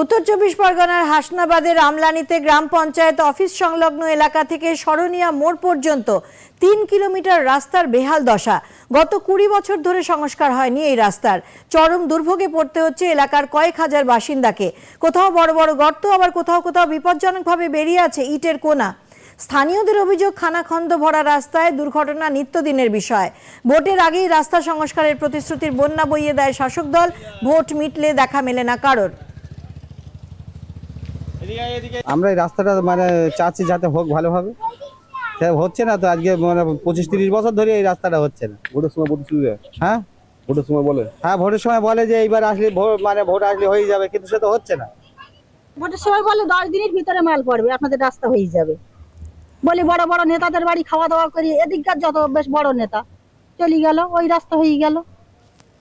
উত্তর চব্বিশ পরগনার হাসনাবাদের আমলানিতে গ্রাম পঞ্চায়েত অফিস সংলগ্ন এলাকা থেকে সরনিয়া মোড় পর্যন্ত তিন কিলোমিটার রাস্তার বেহাল দশা। গত কুড়ি বছর ধরে সংস্কার হয়নি এই রাস্তার। চরম দুর্ভোগে পড়তে হচ্ছে এলাকার কয়েক হাজার বাসিন্দাকে। কোথাও বড় বড় গর্ত, আবার কোথাও কোথাও বিপজ্জনকভাবে বেরিয়ে আছে ইটের কোনা। স্থানীয়দের অভিযোগ, খানাখন্দ ভরা রাস্তায় দুর্ঘটনা নিত্যদিনের বিষয়। ভোটের আগেই রাস্তা সংস্কারের প্রতিশ্রুতির বন্যা বইয়ে দেয় শাসক দল। ভোট মিটলে দেখা মেলে না কারোর। আমরা এই রাস্তাটা মানে চাচ্ছি যাতে হোক ভালোভাবে। সে হচ্ছে না তো আজকে মানে পঁচিশ তিরিশ বছর ধরে এই রাস্তাটা হচ্ছে না। ভোটের সময় হ্যাঁ? ভোটের সময় বলে? হ্যাঁ ভোটের সময় বলে যে এইবার আসলে ভোট মানে ভোট আসলে হয়ে যাবে কিন্তু সে তো হচ্ছে না। ভোটের সময় বলে দশ দিনের ভিতরে মাল পড়বে আপনাদের রাস্তা হয়ে যাবে। বলি বড় বড় নেতাদের বাড়ি খাওয়া দাওয়া করি এদিককার যত বেশ বড় নেতা চলে গেল ওই রাস্তা হয়ে গেল।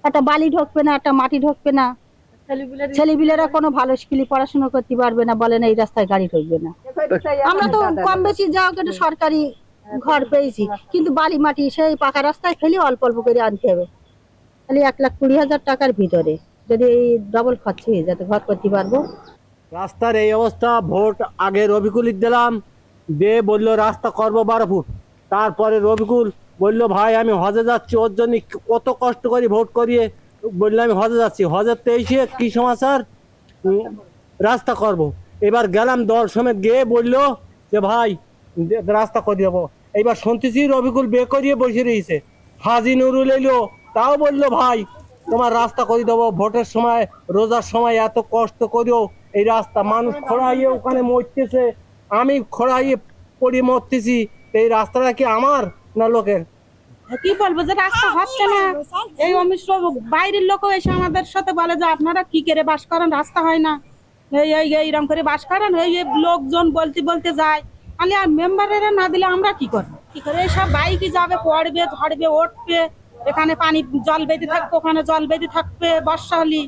একটা বালি ঢোকবে না একটা মাটি ঢোকবে না। ছেলেপিলেরা কোনো ভালো স্কুলে পড়াশোনা করতে পারবে না বলেন এই রাস্তায় গাড়ি ঢুকবে না। আমরা তো কম বেশি যাও একটু সরকারি ঘর পেয়েছি কিন্তু বালি মাটি সেই পাকা রাস্তায় ফেলে অল্প অল্প করে আনতে হবে। তাহলে এক লাখ কুড়ি হাজার টাকার ভিতরে যদি এই ডবল খরচ যাতে ঘর করতে পারব। রাস্তার এই অবস্থা ভোট আগে রবিকুলিক দিলাম দিয়ে বলল রাস্তা করব বারো ফুট তারপরে রবিকুল বলল ভাই আমি হজে যাচ্ছি ওর জন্য কত কষ্ট করি ভোট করিয়ে বলল আমি হজে যাচ্ছি। হজের তেইশে কি সমাচার? রাস্তা করব। এবার গেলাম দল সমেত গিয়ে বলল যে, ভাই রাস্তা করে দেবো। এইবার শুনতেছি রবিকুল বে করিয়ে বসে রয়েছে। হাজি নুরুল এলো, তাও বলল, ভাই, তোমার রাস্তা করে দেবো। ভোটের সময়, রোজার সময় এত কষ্ট করেও এই রাস্তা মানুষ খোড়াইয়ে ওখানে মরতেছে। আমি খোড়াইয়ে পড়ে মরতেছি। এই রাস্তাটা কি আমার না লোকের? কি বলব যে রাস্তা হচ্ছে না। এই অমিশ্র বাইরের লোকও এসে আমাদের সাথে বলে যে আপনারা কি করে বাস করেন? রাস্তা হয় না। এই এই এইরকম করে বাস করেন। এই এই লোকজন বলতে বলতে যায়। তাহলে আর মেম্বারেরা না দিলে আমরা কি করব? কি করে? সব বাইকে যাবে পড়বে ঝড়বে উঠবে। এখানে পানি জল বেঁধে থাকবে ওখানে জল বেঁধে থাকবে বর্ষা হলি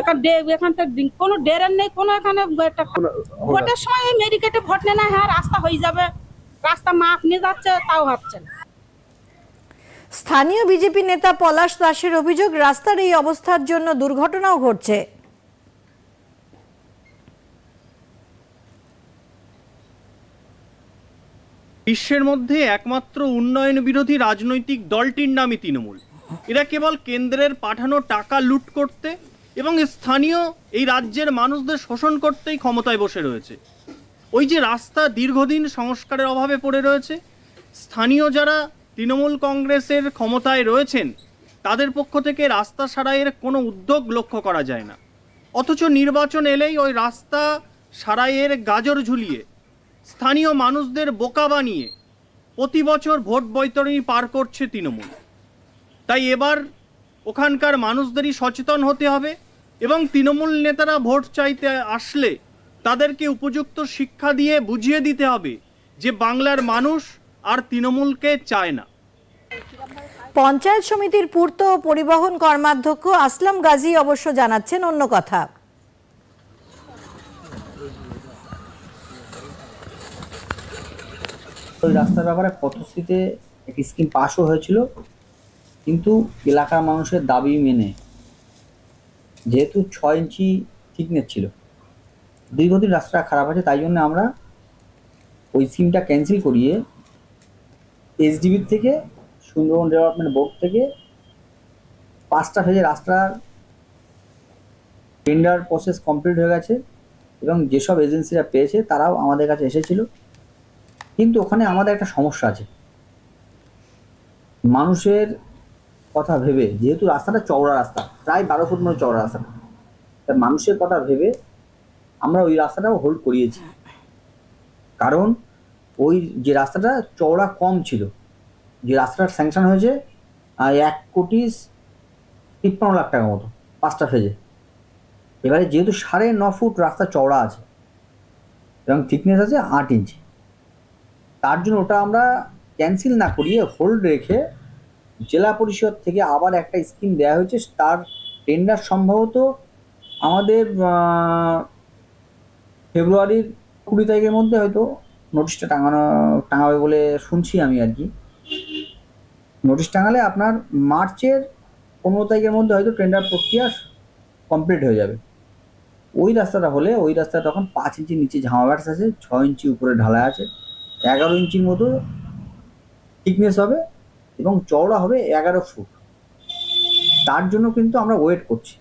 এখান ডে- এখান থেকে কোনো ডেরেন নেই কোনো এখানে একটা ভোটের সময় মেডিকেটে ভোট নেয় না হ্যাঁ রাস্তা হয়ে যাবে। রাস্তা মাপ নিয়ে যাচ্ছে তাও হচ্ছে না। স্থানীয় বিজেপি নেতা পলাশ দাসের অভিযোগ রাস্তার এই অবস্থার জন্য দুর্ঘটনাও ঘটছে। বিশ্বের মধ্যে একমাত্র উন্নয়ন বিরোধী রাজনৈতিক দলটির নামই তৃণমূল। এরা কেবল কেন্দ্রের পাঠানো টাকা লুট করতে এবং স্থানীয় এই রাজ্যের মানুষদের শোষণ করতেই ক্ষমতায় বসে রয়েছে। ওই যে রাস্তা দীর্ঘদিন সংস্কারের অভাবে পড়ে রয়েছে, স্থানীয় যারা তৃণমূল কংগ্রেসের ক্ষমতায় রয়েছেন, তাদের পক্ষ থেকে রাস্তা সারাইয়ের কোনো উদ্যোগ লক্ষ্য করা যায় না। অথচ নির্বাচন এলেই ওই রাস্তা সারাইয়ের গাজর ঝুলিয়ে, স্থানীয় মানুষদের বোকা বানিয়ে প্রতি বছর ভোট বৈতরণী পার করছে তৃণমূল। তাই এবার ওখানকার মানুষদেরই সচেতন হতে হবে এবং তৃণমূল নেতারা ভোট চাইতে আসলে তাদেরকে উপযুক্ত শিক্ষা দিয়ে বুঝিয়ে দিতে হবে যে বাংলার মানুষ আর তৃণমূলকে চায় না। পঞ্চায়েত সমিতির পূর্ত পরিবহন কর্মাধ্যক্ষ আসলাম গাজী অবশ্য জানাচ্ছেন অন্য কথা। ওই রাস্তার ব্যাপারে পথশ্রীতে একটি স্কিম পাশও হয়েছিল কিন্তু এলাকার মানুষের দাবি মেনে যেহেতু ছয় ইঞ্চি থিকনেস ছিল। দীর্ঘদিন রাস্তাটা খারাপ আছে, তাই জন্য আমরা ওই সিমটা ক্যান্সেল করিয়ে এসডিবির থেকে, সুন্দরবন ডেভেলপমেন্ট বোর্ড থেকে পাঁচটা ফেজে রাস্তার টেন্ডার প্রসেস কমপ্লিট হয়ে গেছে এবং যেসব এজেন্সিরা পেয়েছে তারাও আমাদের কাছে এসেছিল। কিন্তু ওখানে আমাদের একটা সমস্যা আছে। মানুষের কথা ভেবে, যেহেতু রাস্তাটা চওড়া রাস্তা, প্রায় বারো ফুট মতো চওড়া রাস্তা মানুষের কথা ভেবে আমরা ওই রাস্তাটাও হোল্ড করিয়েছি। কারণ ওই যে রাস্তাটা চওড়া কম ছিল, যে রাস্তাটা স্যাংশন হয়েছে এক কোটি তিপ্পান্ন লাখ টাকা মতো, পাঁচটা ফেজে এবারে যেহেতু সাড়ে ন ফুট রাস্তা চওড়া আছে, এবং থিকনেস আছে আট ইঞ্চি তার জন্য ওটা আমরা ক্যান্সেল না করিয়ে হোল্ড রেখে জেলা পরিষদ থেকে আবার একটা স্কিম দেওয়া হয়েছে, তার টেন্ডার সম্ভবত আমাদের ফেব্রুয়ারির কুড়ি তারিখের মধ্যে হয়তো নোটিশটা টাঙানো, টাঙাবে বলে শুনছি আমি আর কি। নোটিশ টাঙালে আপনার মার্চের পনেরো তারিখের মধ্যে হয়তো টেন্ডার প্রক্রিয়া কমপ্লিট হয়ে যাবে। ওই রাস্তাটা হলে, ওই রাস্তা তখন পাঁচ ইঞ্চি নিচে ঝামা ব্যাটস আছে ছ ইঞ্চি উপরে ঢালাই আছে, এগারো ইঞ্চির মতো থিকনেস হবে এবং চওড়া হবে এগারো ফুট। তার জন্য কিন্তু আমরা ওয়েট করছি।